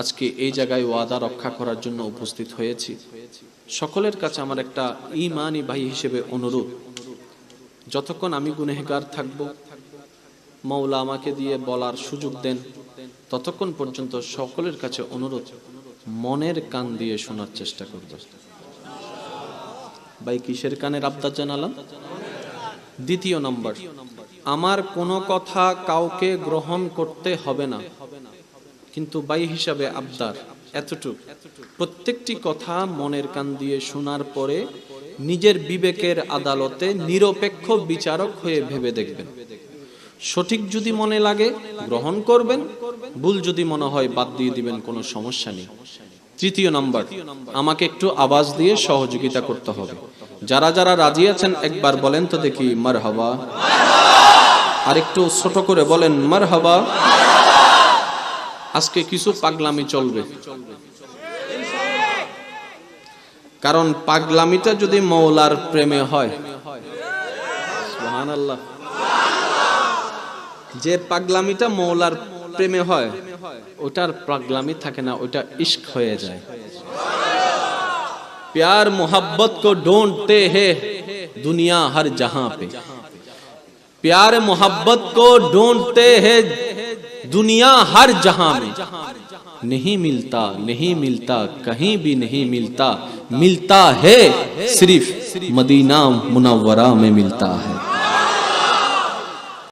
আজকে এই জায়গায় ওয়াদা রক্ষা করার জন্য উপস্থিত হয়েছি। সকলের কাছে আমার একটা ইমানি ভাই হিসেবে অনুরোধ। যতক্ষণ আমি গুনেহগার থাকব মৌলা আমাকে দিয়ে বলার সুযোগ দেন, ততক্ষণ পর্যন্ত সকলের কাছে অনুরোধ, মনের কান দিয়ে শোনার চেষ্টা করব। ভাই, কিসের কানের আবদার জানালাম? দ্বিতীয় নম্বর, আমার কোনো কথা কাউকে গ্রহণ করতে হবে না। কিন্তু বাই হিসাবে আবদার, এতটুক। প্রত্যেকটি কথা মনের কান দিয়ে শোনার পরে নিজের বিবেকের আদালতে নিরপেক্ষ বিচারক হয়ে ভেবে দেখবেন। সঠিক যদি মনে লাগে, গ্রহণ করবেন। ভুল যদি মনে হয়, বাদ দিয়ে দিবেন, কোনো সমস্যা নেই। তৃতীয় নাম্বার, আমাকে একটু আওয়াজ দিয়ে সহযোগিতা করতে হবে। যারা যারা রাজি আছেন, একবার বলেন তো দেখি মার হাবা আর একটু ছোট করে বলেন মার হাবা আজকে কিছু পাগলামি চলবে কারণ পাগলামিটা যদি মৌলার প্রেমে হয় সুবহানাল্লাহ যে পাগলামিটা মৌলার প্রেমে হয় ওটার পাগলামি থাকে না ওটা ইশক হয়ে যায় प्यार मोहब्बत को ढूंढते हैं दुनिया हर जहां पे प्यार मोहब्बत को ढूंढते हैं دنیا ہر جہاں میں نہیں ملتا نہیں ملتا، کہیں بھی نہیں ملتا ملتا ہے، صرف مدینہ منورہ میں ملتا ہے۔